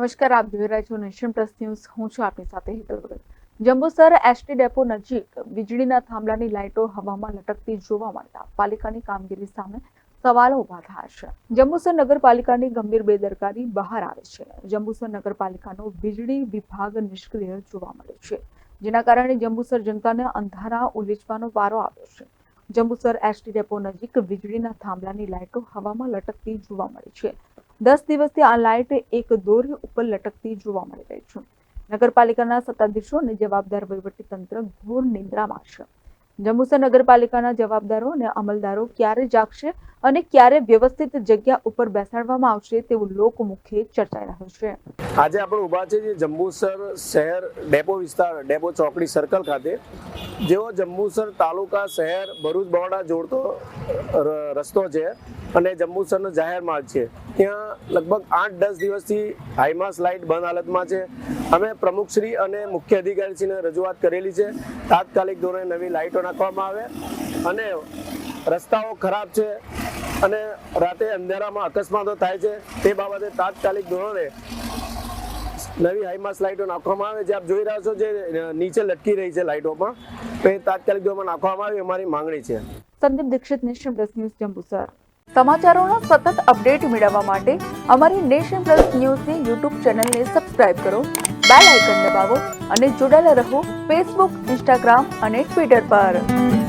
નમસ્કાર, આપ જોઈ રહ્યા છો નેશન પ્લસ ન્યૂઝ. હું છું આપની સાથે હેતલ ભગત જંબુસર એસટી ડેપો નજીક વીજળીના થાંભલાની લાઇટો હવામાં લટકતી જોવા મળતા પાલિકાની કામગીરી સામે સવાલો ઊભા થયા છે. જંબુસર નગરપાલિકાની ગંભીર બેદરકારી બહાર આવે છે. જંબુસર નગરપાલિકાનો વીજળી વિભાગ નિષ્ક્રિય જોવા મળે છે, જેના કારણે જંબુસર જનતાને અંધારા ઉલીચવાનો વારો આવ્યો છે. જંબુસર એસટી ડેપો નજીક વીજળીના થાંભલાની લાઇટો હવામાં લટકતી જોવા મળે છે. દસ દિવસથી આ લાઇટ એક દોરી ઉપર લટકતી જોવા મળી રહી છે. નગરપાલિકાના સત્તાધીશો અને જવાબદાર વહીવટીતંત્ર ઘોર નિંદ્રામાં છે જંબુસર નગરપાલિકાના જવાબદારો અને અમલદારો ક્યારે જાગશે અને ક્યારે વ્યવસ્થિત જગ્યા ઉપર બેસાડવામાં આવશે તેવું લોકમુખે ચર્ચાઈ રહ્યું છે. આજે આપણે ઊભા છે જે જંબુસર શહેર ડેપો વિસ્તાર, ડેપો ચોકડી સર્કલ ખાતે. જેઓ જંબુસર તાલુકા શહેર ભરૂચ બરોડા જોડતો રસ્તો છે અને જંબુસરનો જાહેર માર્ગ છે. ત્યાં લગભગ આઠ દસ દિવસથી હાઈમાસ લાઇટ બંધ હાલતમાં છે. અમે પ્રમુખશ્રી અને મુખ્ય અધિકારીશ્રીને રજૂઆત કરેલી છે. તાત્કાલિક ધોરણે નવી લાઇટો નાખવામાં આવે અને રસ્તાઓ ખરાબ છે અને રાતે અંધેરામાં અકસ્માતો થાય છે. તે બાબતે તાત્કાલિક ધોરણે નવી હાઈમાસ લાઇટો નાખવામાં આવે જે આપ જોઈ રહ્યા છો જે નીચે લટકી રહી છે લાઇટો પણ તો એ તાત્કાલિક ધોરણે નાખવામાં આવે, અમારી માંગણી છે. Sandeep Dikshit, nation plus news, Jambusar. સમાચારોના સતત અપડેટ મેળવવા માટે અમારી નેશન પ્લસ ન્યૂઝની યુટ્યુબ ચેનલને સબસ્ક્રાઇબ કરો, બેલ આઇકન દબાવો અને જોડાયેલા રહો ફેસબુક, ઇન્સ્ટાગ્રામ અને ટ્વિટર પર.